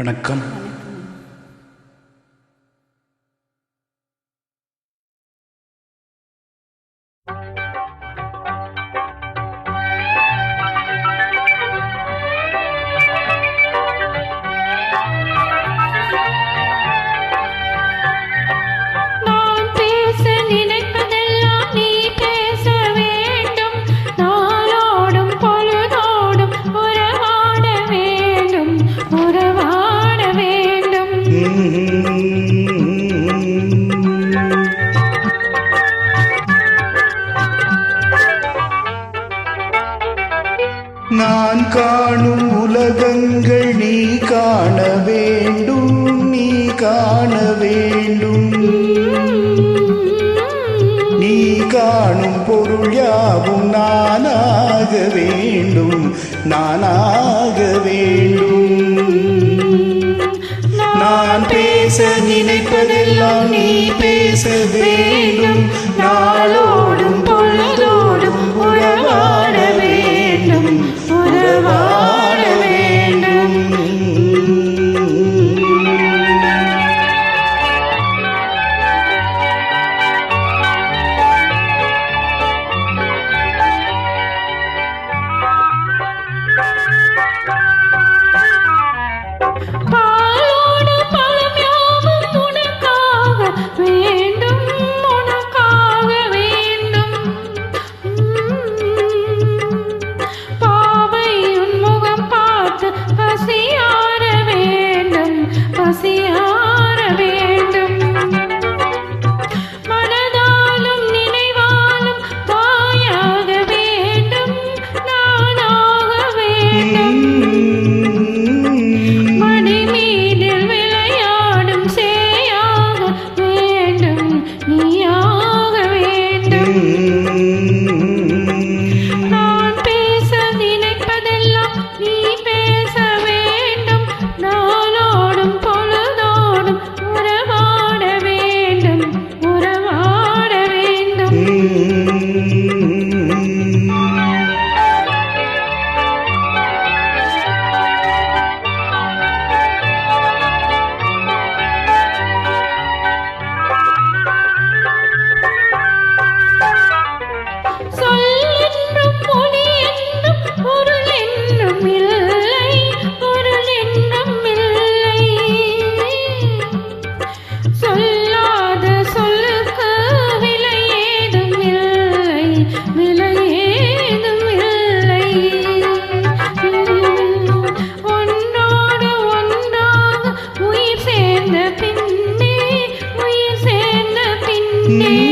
வணக்கம். நான் நான் காணும் உலகங்கள் நீ காண வேண்டும் நீ காண வேண்டும். நீ காணும் பொருள் யாவும் நானாக வேண்டும் நானாக வேண்டும். நான் பேச நினைப்பதெல்லாம் நீ பேச வேண்டும் நாளோடும் की